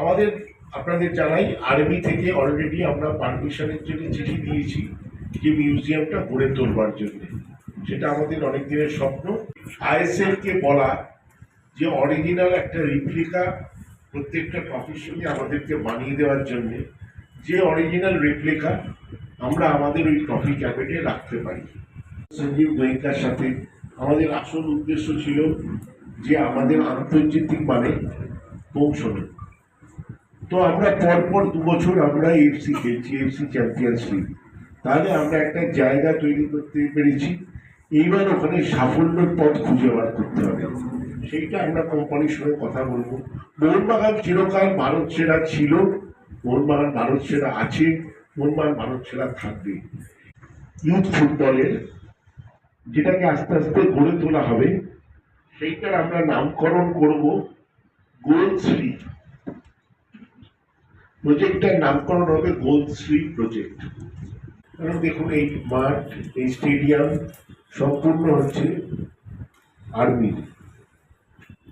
আমাদের আপনাদের জানাই আর্মি থেকে অলরেডি আমরা পারমিশনের জন্য চিঠি দিয়েছি যে মিউজিয়ামটা গড়ে তোলবার জন্য। সেটা আমাদের অনেক দিনের স্বপ্ন। আইএসএল কে বলা যে অরিজিনাল একটা রিপ্লিকা প্রত্যেকটা প্রফেশনে আমাদেরকে বানিয়ে দেওয়ার জন্য যে অরিজিনাল রেপ্লিকা আমরা আমাদের ওই ট্রফি ক্যাবিনেটে রাখতে পারি। সঞ্জীব গোয়েঙ্কার সাথে আমাদের আসল উদ্দেশ্য ছিল যে আমাদের আন্তর্জাতিক মানে পৌঁছনো তো আমরা পরপর দু বছর আমরা এফসি খেলছি এফসি চ্যাম্পিয়ন্স লিগ তাহলে আমরা একটা জায়গা তৈরি করতে পেরেছি। এইবার ওখানে সাফল্যের পথ খুঁজে বার করতে হবে। সেইটা আমরা কোম্পানির সঙ্গে কথা বলব। মোহনবাগান চিরকাল ভারত সেরা ছিল। মোহনবাগান ভারত সেরা আছে। মোহনবাগান ভারত সেরা থাকবে। ইউথ ফুটবলের যেটাকে আস্তে আস্তে গড়ে তোলা হবে, সেইটার আমরা নামকরণ করব। গোলশ্রী প্রজেক্টটার নামকরণ হবে গোল গোলশ্রী প্রজেক্ট কারণ দেখুন, এই মাঠ, এই স্টেডিয়াম সম্পূর্ণ হচ্ছে আর্মির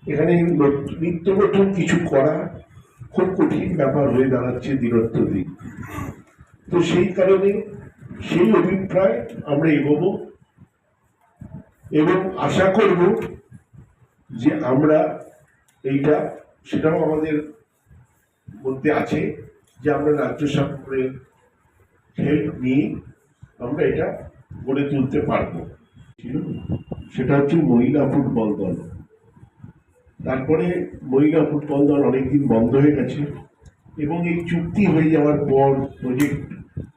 এখানে নত- নিত্য নতুন কিছু করা খুব কঠিন ব্যাপার হয়ে দাঁড়াচ্ছে দিনত্ব দিন তো সেই কারণে সেই অভিপ্রায় আমরা এগোবো এবং আশা করব যে আমরা এইটা, সেটাও আমাদের মধ্যে আছে যে আমরা রাজ্য সরকারের হেল্প নিয়ে আমরা এটা গড়ে তুলতে পারব। সেটা হচ্ছে মহিলা ফুটবল দল। তারপরে মহিলা ফুটবল দল অনেকদিন বন্ধ হয়ে গেছে এবং এই চুক্তি হয়ে যাওয়ার পর প্রজেক্ট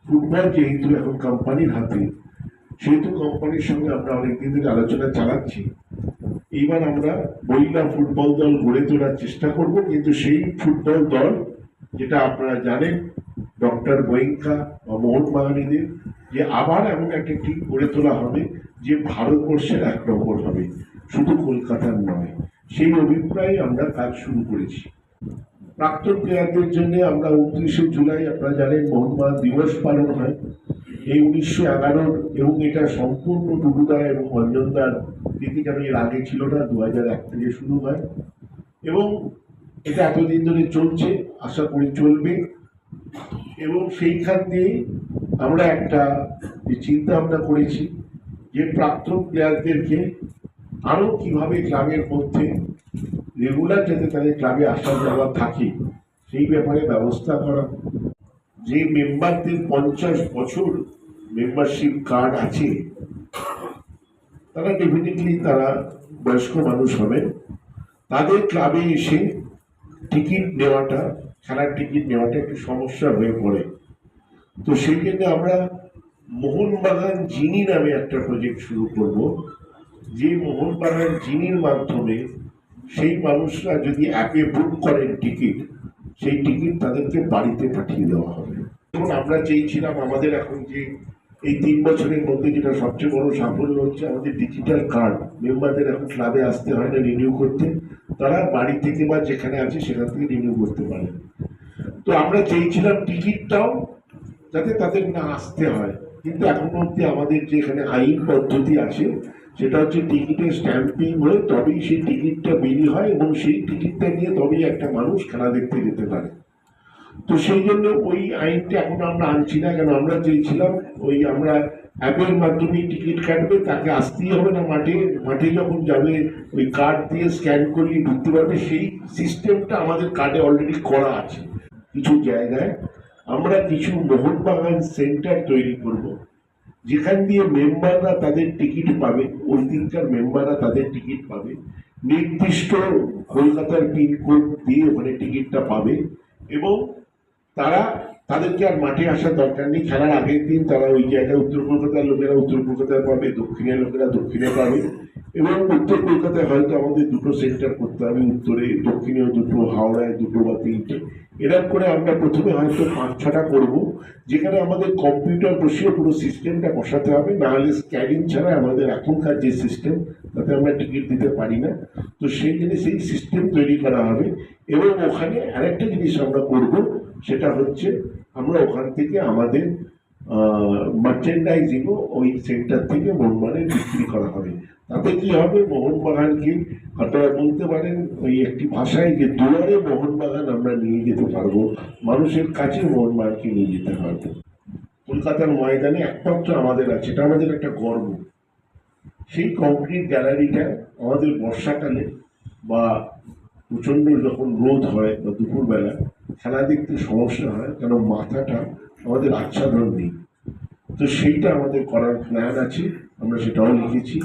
ফুটবল যেহেতু এখন কোম্পানির হাতে, সেহেতু কোম্পানির সঙ্গে আমরা অনেকদিন ধরে আলোচনা চালাচ্ছি। এইবার আমরা মহিলা ফুটবল দল গড়ে তোলার চেষ্টা করব, কিন্তু সেই ফুটবল দল যেটা আপনারা জানেন, ডক্টর গোয়েঙ্কা বা মোহন মোহনবাগানীদের যে আবার এমন একটা টিম গড়ে তোলা হবে যে ভারতবর্ষের এক নম্বর হবে। শুধু কলকাতার নয়, সেই অভিপ্রায়ে আমরা কাজ শুরু করেছি। প্রাক্তন প্লেয়ারদের জন্য আমরা উনত্রিশে জুলাই, আপনারা জানেন মোহনবাগান দিবস পালন হয়। এই উনিশশো এগারোর, এবং এটা সম্পূর্ণ টুডুদা এবং অঞ্জনদার যেন এর আগে ছিল না দু হাজার এক থেকে শুরু হয়। এবং এটা এতদিন ধরে চলছে, আশা করি চলবে। এবং সেইখান দিয়েই আমরা একটা যে চিন্তা ভাবনা করেছি যে প্রাক্তন প্লেয়ারদেরকে আরও কীভাবে ক্লাবের মধ্যে রেগুলার যাতে তাদের ক্লাবে আসা যাওয়া থাকে, সেই ব্যাপারে ব্যবস্থা করা। যে মেম্বারদের পঞ্চাশ বছর মেম্বারশিপ কার্ড আছে, তারা ডেফিনেটলি তারা বয়স্ক মানুষ হবেন। তাদের ক্লাবে এসে টিকিট নেওয়াটা খেলার টিকিট নেওয়াটা একটু সমস্যা হয়ে পড়ে। তো সেই ক্ষেত্রে আমরা মোহনবাগান জিনি নামে একটা প্রজেক্ট শুরু করব। যে মোহনবাগান জিনির মাধ্যমে সেই মানুষরা যদি অ্যাপে বুক করেন টিকিট, সেই টিকিট তাদেরকে বাড়িতে পাঠিয়ে দেওয়া হবে। এবং আমরা চেয়েছিলাম আমাদের এখন যে এই তিন বছরের মধ্যে যেটা সবচেয়ে বড় সাফল্য হচ্ছে আমাদের ডিজিটাল কার্ড মেম্বারদের এখন ক্লাবে আসতে হয় না রিনিউ করতে। তারা বাড়ি থেকে বা যেখানে আছে সেখান থেকে রিনিউ করতে পারে। তো আমরা চেয়েছিলাম টিকিটটাও যাতে তাদের না আসতে হয়। কিন্তু এখন অব্দি আমাদের যে এখানে আইন পদ্ধতি আছে, সেটা হচ্ছে টিকিটের স্ট্যাম্পিং হয়ে তবেই সেই টিকিটটা বেরি হয় এবং সেই টিকিটটা নিয়ে তবেই একটা মানুষ খেলা দেখতে যেতে পারে। তো সেই জন্য ওই আইনটা এখন আমরা আনছি না, কেন আমরা চেয়েছিলাম ওই আমরা অ্যাপের মাধ্যমে টিকিট কাটবে, তাকে আসতেই হবে না মাঠে মাঠে যখন যাবে ওই কার্ড দিয়ে স্ক্যান করলে ঢুকতে পারবে, সেই সিস্টেমটা আমাদের কার্ডে অলরেডি করা আছে কিছু জায়গায়। আমরা কিছু মোহনবাগান সেন্টার তৈরি করব, যেখান দিয়ে মেম্বাররা তাদের টিকিট পাবে, ওই দিনকার মেম্বাররা তাদের টিকিট পাবে। নির্দিষ্ট কলকাতার পিনকোড দিয়ে ওখানে টিকিটটা পাবে এবং তারা তাদেরকে আর মাঠে আসার দরকার নেই। খেলার আগের দিন তারা ওই জায়গায় উত্তর কলকাতার লোকেরা উত্তর কলকাতায় পাবে, দক্ষিণের লোকেরা দক্ষিণে পাবে এবং উত্তর কলকাতায় হয়তো আমাদের দুটো সেন্টার করতে হবে, উত্তরে, দক্ষিণেও দুটো, হাওড়ায় দুটো বা তিনটে। এরকম করে আমরা প্রথমে হয়তো পাঁচ ছটা করব, যেখানে আমাদের কম্পিউটার বসিয়ে পুরো সিস্টেমটা বসাতে হবে না হলে স্ক্যানিং ছাড়া আমাদের এখনকার যে সিস্টেম তাতে আমরা টিকিট দিতে পারি না। তো সেই জিনিস সেই সিস্টেম তৈরি করা হবে এবং ওখানে আরেকটা জিনিস আমরা করব সেটা হচ্ছে আমরা ওখান থেকে আমাদের মার্চেন্ডাইজিংও ওই সেন্টার থেকে মোহনবাগানে বিক্রি করা হবে। তাতে কি হবে? মোহনবাগানকে আপনারা বলতে পারেন, ওই একটি ভাষায় যে দুয়ারে মোহনবাগান আমরা নিয়ে যেতে পারব, মানুষের কাছে মোহনবাগানকে নিয়ে যেতে পারব। কলকাতার ময়দানে একমাত্র আমাদের আছে, এটা আমাদের একটা গর্ব। সেই কংক্রিট গ্যালারিটা আমাদের বর্ষাকালে বা প্রচণ্ড যখন রোদ হয় বা দুপুরবেলা খেলা দেখতে সমস্যা হয়, কেন মাথাটা আমাদের আচ্ছাদন নেই? তো সেইটা আমাদের করার প্ল্যান আছে, আমরা সেটাও লিখেছি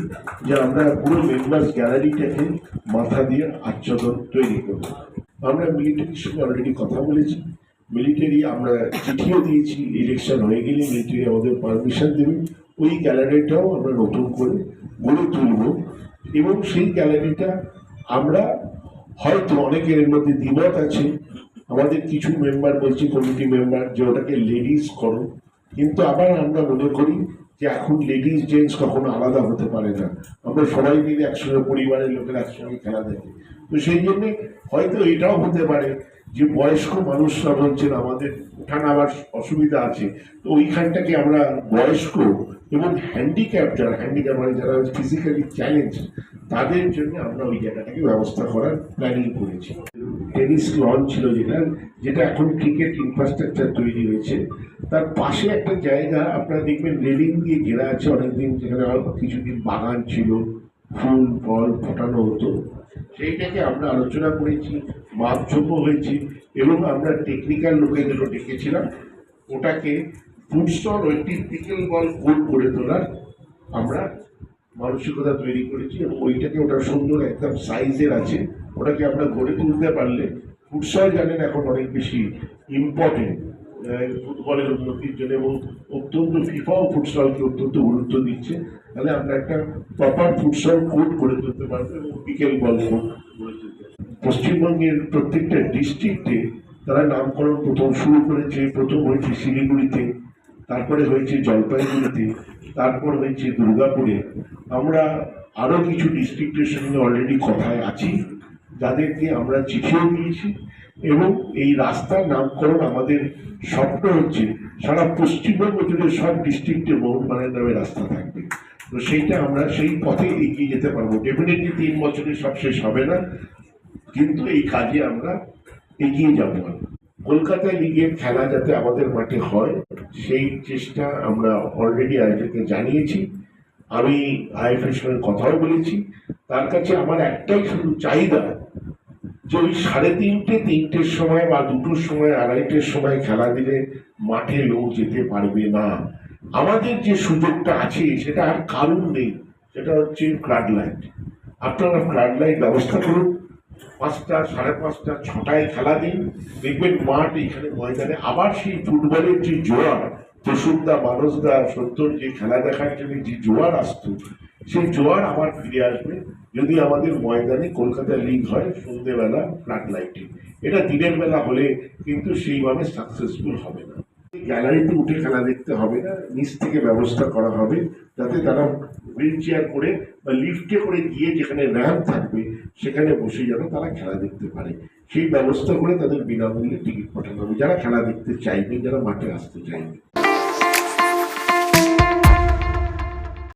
যে আমরা পুরো মেম্বার্স গ্যালারিটাকে মাথা দিয়ে আচ্ছাদন তৈরি করব। আমরা মিলিটারির সঙ্গে অলরেডি কথা বলেছি। মিলিটারি আমরা চিঠিও দিয়েছি ইলেকশন হয়ে গেলে মিলিটারি আমাদের পারমিশন দেবে। ওই গ্যালারিটাও আমরা নতুন করে গড়ে তুলব এবং সেই গ্যালারিটা আমরা হয়তো অনেকের মধ্যে দ্বিমত আছে আমাদের কিছু মেম্বার বলছি কমিটি মেম্বার যে ওটাকে লেডিস করো। কিন্তু আবার আমরা মনে করি যে এখন লেডিস জেন্টস কখনো আলাদা হতে পারে না। আমরা সবাই মিলে একসঙ্গে, পরিবারের লোকেরা একসঙ্গে খেলা দেখি। তো সেই জন্যে হয়তো এটাও হতে পারে যে বয়স্ক মানুষরা বলছেন, আমাদের উঠান আবার অসুবিধা আছে। তো ওইখানটাকে আমরা বয়স্ক এবং হ্যান্ডিক্যাপ যারা হ্যান্ডিক্যাপ মানে যারা ফিজিক্যালি চ্যালেঞ্জ তাদের জন্য আমরা ওই জায়গাটাকে ব্যবস্থা করার প্ল্যানিং করেছি। টেনিস লন ছিল যেটা যেটা এখন ক্রিকেট ইনফ্রাস্ট্রাকচার তৈরি হয়েছে। তার পাশে একটা জায়গা, আপনারা দেখবেন রেলিং দিয়ে ঘেরা আছে অনেকদিন, যেখানে কিছুদিন বাগান ছিল, ফুল, ফল ফোটানো হতো। সেইটাকে আমরা আলোচনা করেছি মাপযোগ্য হয়েছি, এবং আমরা টেকনিক্যাল লোকেদেরও ডেকেছিলাম। ওটাকে ফুটস্টল ও একটি পিকেল বল কোড করে তোলার আমরা মানসিকতা তৈরি করেছি, এবং ওইটাকে ওটা সুন্দর একদম সাইজের আছে। ওটাকে আমরা গড়ে তুলতে পারলে ফুটসল জানেন এখন অনেক বেশি ইম্পর্টেন্ট ফুটবলের উন্নতির জন্য এবং অত্যন্ত ফিফাও ফুটসলকে অত্যন্ত গুরুত্ব দিচ্ছে। তাহলে আমরা একটা প্রপার ফুটসল কোড গড়ে তুলতে পারব এবং বিকেল বল কোড গড়ে তুলতে পশ্চিমবঙ্গের প্রত্যেকটা ডিস্ট্রিক্টে তারা নামকরণ প্রথম শুরু করেছে, প্রথম হয়েছে শিলিগুড়িতে, তারপরে হয়েছে জলপাইগুড়িতে, তারপর হয়েছে দুর্গাপুরে। আমরা আরও কিছু ডিস্ট্রিক্টের সঙ্গে অলরেডি কথায় আছি। যাদেরকে আমরা চিঠিও দিয়েছি এবং এই রাস্তার নামকরণ আমাদের স্বপ্ন হচ্ছে, সারা পশ্চিমবঙ্গ জুড়ে সব ডিস্ট্রিক্টে মোহনবাগানের নামে রাস্তা থাকবে। তো সেইটা আমরা সেই পথে এগিয়ে যেতে পারব। ডেফিনেটলি তিন বছরে সব শেষ হবে না, কিন্তু এই কাজে আমরা এগিয়ে যাব। কলকাতায় লিগের খেলা যাতে আমাদের মাঠে হয়, সেই চেষ্টা আমরা অলরেডি আয়োজককে জানিয়েছি। আমি আইএফের সঙ্গে কথাও বলেছি। তার কাছে আমার একটাই শুধু চাহিদা যে ওই সাড়ে তিনটে, তিনটের সময় বা দুটোর সময়, আড়াইটের সময় খেলা দিলে মাঠে লোক যেতে পারবে না। আমাদের যে সুযোগটা আছে, সেটা আর কারণ নেই। সেটা হচ্ছে ফ্লাড লাইট আপনারা ফ্লাড লাইট ব্যবস্থা করুন। পাঁচটা, সাড়ে পাঁচটা, ছটায় খেলা দিন। দেখবেন মাঠ এখানে ময়দানে। আবার সেই ফুটবলের যে জোয়ার প্রসুদা মানসদা সত্তর যে খেলা দেখার জন্য যে জোয়ার আসতো, সেই জোয়ার আবার ফিরে আসবে যদি আমাদের ময়দানে কলকাতা লিগ হয় সন্ধ্যেবেলা ফ্লাড লাইটে এটা দিনের বেলা হলে কিন্তু সেইভাবে সাকসেসফুল হবে না। গ্যালারিতে উঠে খেলা দেখতে হবে না, নিচ থেকে ব্যবস্থা করা হবে যাতে তারা হুইল চেয়ার করে বা লিফটে করে গিয়ে যেখানে র্যাম্প থাকবে, সেখানে বসে যেন তারা খেলা দেখতে পারে। সেই ব্যবস্থা করে তাদের বিনামূল্যে টিকিট পাঠানো হবে। যারা খেলা দেখতে চাইবে, যারা মাঠে আসতে চাইবে।